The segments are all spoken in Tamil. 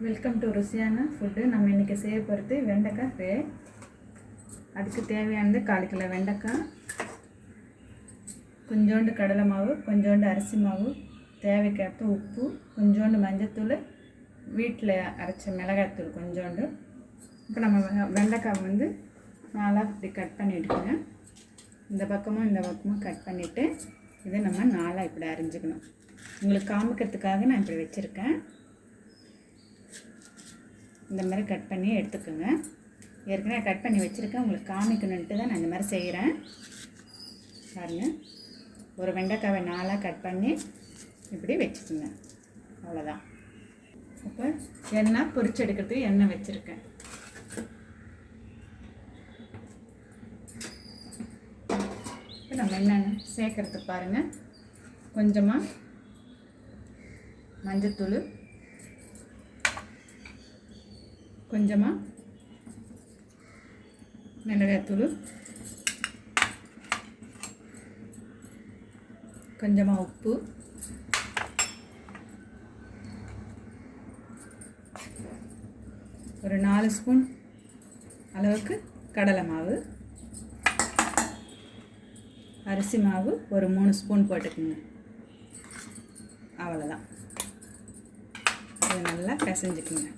வெல்கம் டு ருசியான ஃபுட்டு நம்ம இன்றைக்கி செய்ய போகிறது வெண்டைக்காய் ஃப்ரை அதுக்கு தேவையானது கால் கிலோ வெண்டைக்காய். கொஞ்சோண்டு கடலை மாவு கொஞ்சோண்டு அரிசி மாவு தேவைக்கேற்ற உப்பு கொஞ்சோண்டு மஞ்சத்தூள் வீட்டில் அரைச்ச மிளகாய்த்தூள் கொஞ்சோண்டு. இப்போ நம்ம வெ- வெண்டைக்காய் வந்து நாலாக இப்படி கட் பண்ணிட்டுங்க இந்த பக்கமும் இந்த பக்கமும் கட் பண்ணிவிட்டு இதை நம்ம நாளாக இப்படி அரிஞ்சுக்கணும். உங்களுக்கு காமிக்கிறதுக்காக நான் இப்படி வச்சுருக்கேன். இந்த மாதிரி கட் பண்ணி எடுத்துக்கோங்க. ஏற்கனவே கட் பண்ணி வச்சுருக்கேன். உங்களுக்கு காமிக்கணுன்ட்டு தான் நான் இந்த மாதிரி செய்கிறேன் பாருங்கள் ஒரு வெண்டைக்காவை நாளாக கட் பண்ணி இப்படி வச்சுக்கோங்க. அவ்வளோதான் இப்போ எண்ணெய் பொரிச்சு எடுக்கிறதுக்கு எண்ணெய் வச்சுருக்கேன். இப்போ நம்ம என்னென்ன சேர்க்கறதுக்கு பாருங்கள் கொஞ்சமாக மஞ்சத்தூள் கொஞ்சமாக மிளகாய்த்தூள் கொஞ்சமாக உப்பு. ஒரு நாலு ஸ்பூன் அளவுக்கு கடலை மாவு. அரிசி மாவு ஒரு மூணு ஸ்பூன் போட்டுக்குங்க. அவ்வளோதான் இது நல்லா பிசைஞ்சுக்குங்க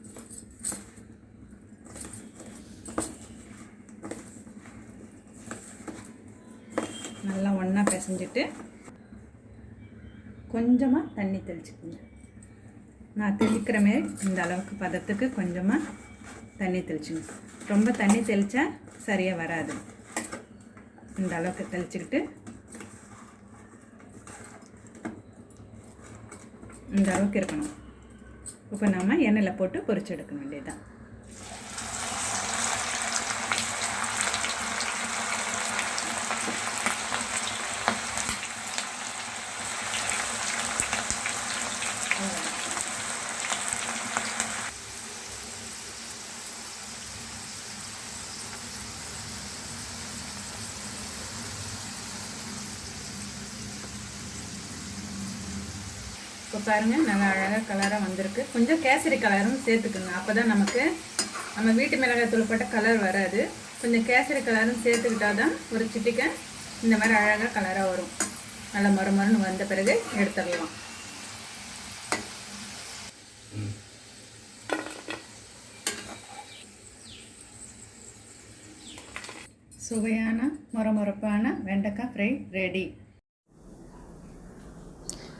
நல்லா ஒன்றா பிசைஞ்சிட்டு கொஞ்சமாக தண்ணி தெளிச்சுக்குங்க. நான் தெளிக்கிற மாரி இந்த அளவுக்கு பதத்துக்கு கொஞ்சமாக தண்ணி தெளிச்சுங்க ரொம்ப தண்ணி தெளித்தா சரியாக வராது. இந்த அளவுக்கு தெளிச்சுக்கிட்டு இந்த அளவுக்கு இருக்கணும். இப்போ நம்ம எண்ணெயில் போட்டு பொரிச்சு எடுக்க வேண்டியதுதான். இப்போ பாருங்கள் நல்லா அழகாக கலராக வந்திருக்கு. கொஞ்சம் கேசரி கலரும் சேர்த்துக்குங்க. அப்போ தான் நமக்கு நம்ம வீட்டு மிளகாய்த்தூள் போட்ட கலர் வராது. கொஞ்சம் கேசரி கலரும் சேர்த்துக்கிட்டா தான் ஒரு சிட்டிக்கை இந்த மாதிரி அழகாக கலராக வரும். நல்லா மொறு மொறுன்னு வந்த பிறகு எடுத்துடலாம். சுவையான மொரமொரப்பான வெண்டைக்காய் ஃப்ரை ரெடி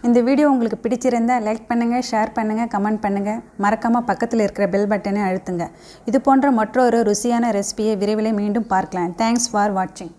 இந்த வீடியோ உங்களுக்கு பிடிச்சிருந்தா லைக் பண்ணுங்கள் ஷேர் பண்ணுங்கள் கமெண்ட் பண்ணுங்கள் மறக்காமல் பக்கத்தில் இருக்கிற பெல் பட்டனை அழுத்துங்க. இது போன்ற மற்றொரு ருசியான ரெசிபியை விரைவில் மீண்டும் பார்க்கலாம். தேங்க்ஸ் ஃபார் வாட்சிங்